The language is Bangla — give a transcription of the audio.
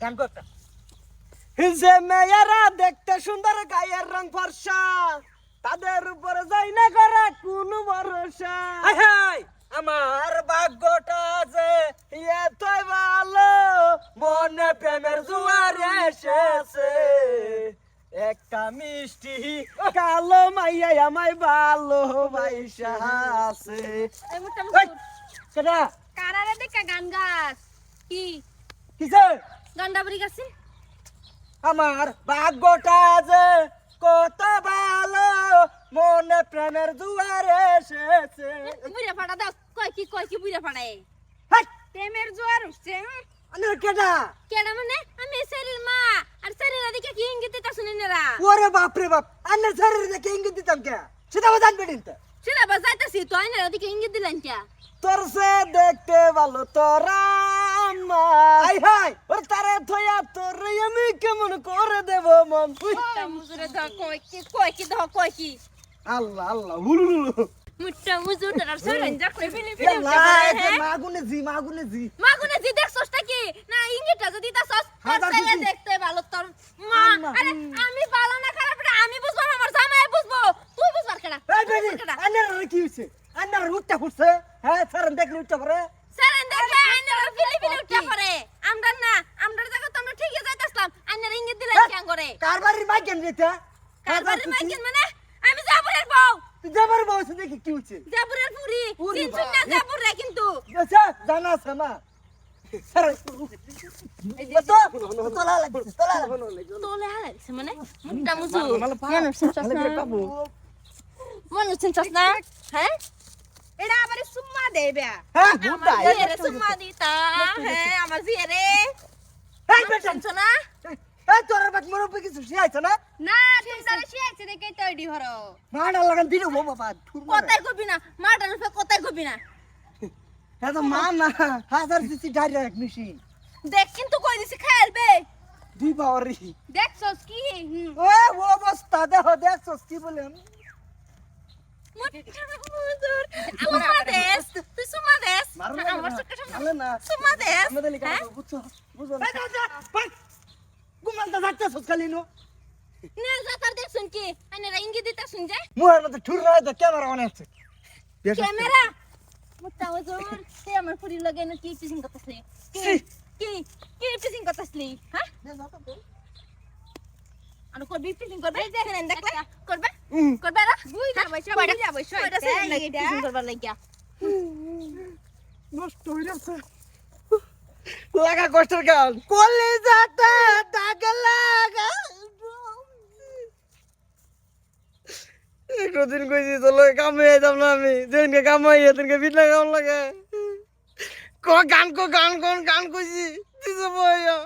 গান করতা। যে মেয়েরা দেখতে সুন্দর গায়ের রং ফর্সা। তাদের উপরে যাই না করে কোন ভরসা। আমার ভাগ্যটা যে এতই ভালো মনে প্রেমের জোয়ার এসেছে। একটা মিষ্টি কালো মাইয়া আমায় ভালো বাইসা আছে কারারে দেখা গান গাছ কি? কিসে গান্ডা বরি গাছি আমার ভাগ্যটা যে কত ভালো মনে প্রেমের দুয়ারে এসেছে। বুড়া ফাটা দাও। কয় কি কয় কি বুড়া ফাটায় হাই, প্রেমের জোয়ার উঠছে আনে কেডা? কেডা মানে? আমি শরীর মা। আর শরীর দিকে কি ইঙ্গিত দিতা শুনি নেরা ওরে বাপ রে বাপ আন্নে শরীর দেখে ইঙ্গিত দিতাম কে? সেটা বাজান বেডিন তো সেটা বাজাইতাছি তো আইনারা দিকে ইঙ্গিত দিলেন কে? তোর সে দেখতে ভালো তোরা আই হাই ওর তারে থয়া তোর আমি কেমন করে দেব মুজুরে ধ কয় কি কয় কি ধ কয় কি? আল্লাহ আল্লাহ হুলুলুলু মুট্টা মুজুর তার সরন যা করে ফিলি ফিলি মাগুনে জি মাগুনে জি। মাগুনে জি দেখছস কি না ইঙ্গিতটা যদি দিতাছস হাজার ছেলে দেখতে ভালো তোর মা। আরে আমি ভালো না খারাপ আমি বুঝব আমার জামাই বুঝব। তুই বুঝবার কেডা? এই বেডি আন্নার কি হইছে? আন্নার উঠতে ফুটছে হ্যাঁ স্যার দেখলে উঠতে পারে। স্যার দেখলে আইনারা ফিলি ফিলি উঠা পড়ে আমরা না আমরা জায়গা তো আমরা ঠিকই যাইতাছলাম আইনারা ইঙ্গিত দিলেন কেন করে কারবারির মাইকেন দিতে কারবারে মাইকেন মানে আমি জাবুরের বউ তুই যাবার বসে দেখি কি হইছে জাবুরের পুরি উরি চিনছুন না বাবা। জাবুরে কিন্তু আচ্ছা জানা আছে মানে মানুষ চিনছস না হ্যাঁ এটা আবার সুম্মা দেবে হ্যাঁ আমার মুটা জিয়ারে সুম্মা দিতা। হ্যাঁ আমার জিয়ারে। এই বেটা। না? এই তোর বাট মরো পে কিছু শিয়াইছে না? না তোমরা শিয়াইছে দেখে তো এডি হরো। মাডা লাগান দিলে ও বাবা কোথায় কবি না? মাটার উপরে কোথায় কবি না? হ্যাঁ তো মা না হাজার সিসি ডাইরেক্ট মেশিন। দেখ কিন্তু কই দিছি খেলবে। দুই পাওয়ারি দেখছস কি। ও অবস্থা দেখো দেখছস কি বলে ক্যামেরা অন আছে। ক্যামেরা? মোটা ওজোর তে আমার ফুরি লাগে না কি পিসিং করতেছে কি। কি? কি পিসিং করতেছলি? হ্যাঁ? করবি পিসিং করবে? দেখেন দেখলে করবে? করবে না? বুই যা বইছ বুই যা বইছ এটা সে লাগে? পিসিং করবার লাগিয়া। নষ্ট হয়ে যাচ্ছে। লাগা কষ্টের গান। কলিজাটা দাগ লাগা একটু দিন কইছি চলো কামে যাইতাম না আমি। যেদিনকে কামাই সেদিনকে বিটলা কেমন লাগে। ক গান কো গান কোন গান কইছি। দিছে বইয়া।